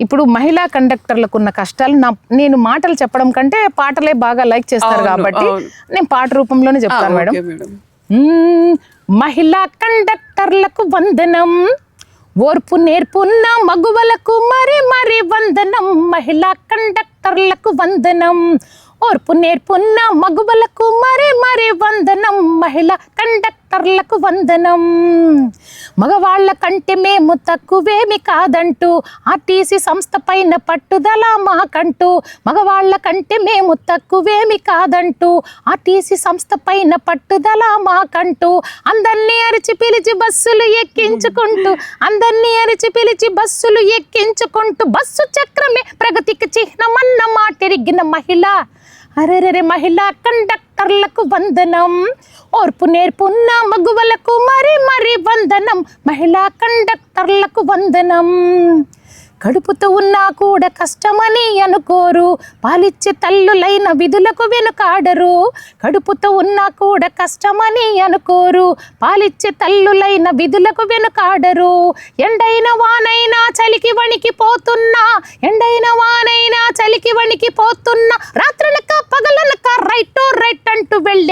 ఇప్పుడు మహిళా కండక్టర్లకు ఉన్న కష్టాలు నా నేను మాటలు చెప్పడం కంటే పాటలే బాగా లైక్ చేస్తారు కాబట్టి. నేను పాట రూపంలోనే చెప్తాను మేడం. మహిళా కండక్టర్లకు వందనం ఓర్పు నేర్పున్న మగువలకు మరి మరి వందనం మహిళా కండక్టర్లకు వందనం ఓర్పు నేర్పున్న మగువలకు మరి మరి వందనం మహిళా డాక్టర్లకు వందనం. మగవాళ్ళ కంటే మేము తక్కువేమి కాదంటూ ఆర్టీసీ సంస్థ పైన పట్టుదల మాకంటూ మగవాళ్ళ కంటే మేము తక్కువేమి కాదంటూ ఆర్టీసీ సంస్థ పైన పట్టుదల మాకంటూ అందరినీ అరిచి పిలిచి బస్సులు ఎక్కించుకుంటూ అందరినీ అరిచి పిలిచి బస్సులు ఎక్కించుకుంటూ బస్సు చక్రమే ప్రగతికి చిహ్నమన్న మాటెరిగిన మహిళ. అరే మహిళ కండక్టర్ కండక్టర్లకు వందనం. ఓర్పు నేర్పున్న మగువలకు మరి మరి వందనం. మహిళా కండక్టర్లకు వందనం. కడుపుతో ఉన్నా కూడా కష్టమని అనుకోరు. పాలిచ్చే తల్లులైన విధులకు వెనుకాడరు. కడుపుతో ఉన్నా కూడా కష్టమని అనుకోరు. పాలిచ్చే తల్లులైన విధులకు వెనుకాడరు. ఎండైన వానైనా చలికి వణికి పోతున్నా. ఎండైన వానైనా చలికి వణికి పోతున్నా. రాత్రనక పగలనక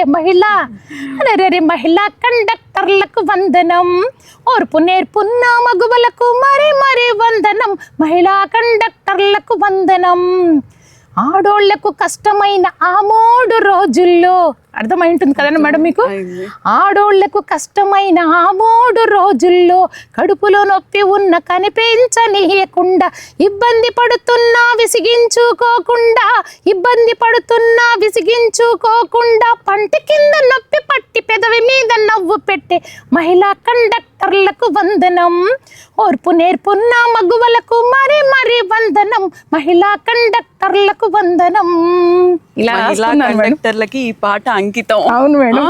మహిళ. అరెరెరె మహిళా కండక్టర్లకు వందనం. ఓర్పు నేర్పున్న మగువలకు మరి మరి వందనం. మహిళా కండక్టర్లకు వందనం. ఆడోళ్ళకు కష్టమైన ఆ మూడు రోజుల్లో అర్థమై ఉంటుంది కదండి మేడం మీకు. ఆడోళ్ళకు కష్టమైన ఆ మూడు రోజుల్లో కడుపులో నొప్పి ఉన్న కనిపించనీయకుండా ఇబ్బంది పడుతున్నా విసిగించుకోకుండా ఇబ్బంది పడుతున్నా విసిగించుకోకుండా పంట కింద నొప్పి పట్టి పెదవి మీద నవ్వు పెట్టే మహిళా కండక్టర్లకు వందనం. ఓర్పు నేర్పున్న మగువలకు మరి మరి వందనం. మహిళా కండక్టర్లకు వందనం. ఇలా కండక్టర్లకి ఈ పాట అంకితం. అవును మేడం.